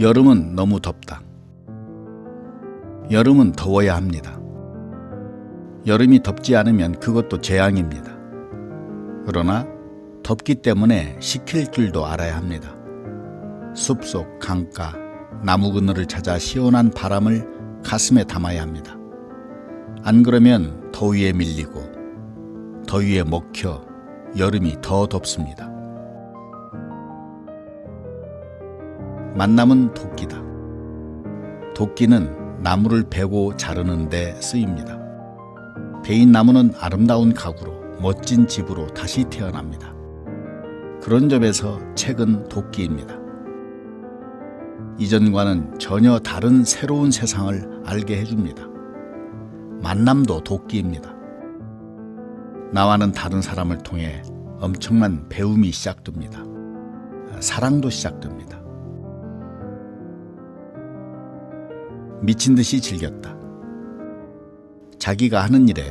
여름은 너무 덥다. 여름은 더워야 합니다. 여름이 덥지 않으면 그것도 재앙입니다. 그러나 덥기 때문에 식힐 줄도 알아야 합니다. 숲속 강가, 나무 그늘을 찾아 시원한 바람을 가슴에 담아야 합니다. 안 그러면 더위에 밀리고 더위에 먹혀 여름이 더 덥습니다. 만남은 도끼다. 도끼는 나무를 베고 자르는 데 쓰입니다. 베인 나무는 아름다운 가구로 멋진 집으로 다시 태어납니다. 그런 점에서 책은 도끼입니다. 이전과는 전혀 다른 새로운 세상을 알게 해줍니다. 만남도 도끼입니다. 나와는 다른 사람을 통해 엄청난 배움이 시작됩니다. 사랑도 시작됩니다. 미친 듯이 즐겼다. 자기가 하는 일에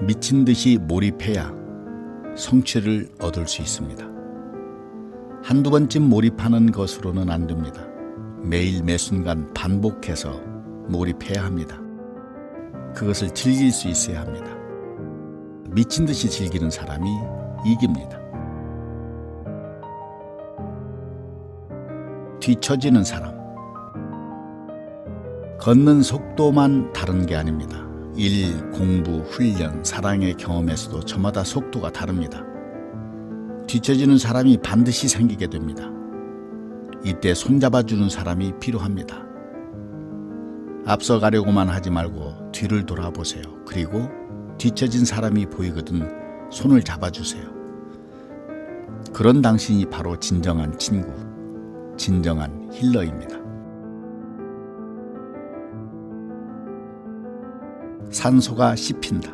미친 듯이 몰입해야 성취를 얻을 수 있습니다. 한두 번쯤 몰입하는 것으로는 안 됩니다. 매일 매순간 반복해서 몰입해야 합니다. 그것을 즐길 수 있어야 합니다. 미친 듯이 즐기는 사람이 이깁니다. 뒤처지는 사람. 걷는 속도만 다른 게 아닙니다. 일, 공부, 훈련, 사랑의 경험에서도 저마다 속도가 다릅니다. 뒤처지는 사람이 반드시 생기게 됩니다. 이때 손잡아주는 사람이 필요합니다. 앞서가려고만 하지 말고 뒤를 돌아보세요. 그리고 뒤처진 사람이 보이거든 손을 잡아주세요. 그런 당신이 바로 진정한 친구, 진정한 힐러입니다. 산소가 씹힌다.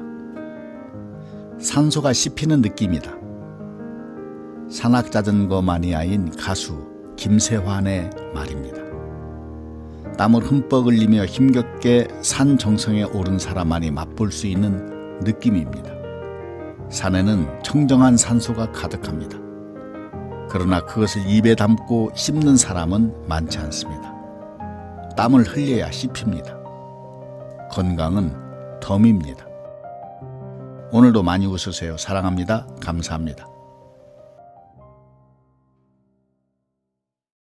산소가 씹히는 느낌이다. 산악자전거 마니아인 가수 김세환의 말입니다. 땀을 흠뻑 흘리며 힘겹게 산 정성에 오른 사람만이 맛볼 수 있는 느낌입니다. 산에는 청정한 산소가 가득합니다. 그러나 그것을 입에 담고 씹는 사람은 많지 않습니다. 땀을 흘려야 씹힙니다. 건강은 덤입니다. 오늘도 많이 웃으세요. 사랑합니다. 감사합니다.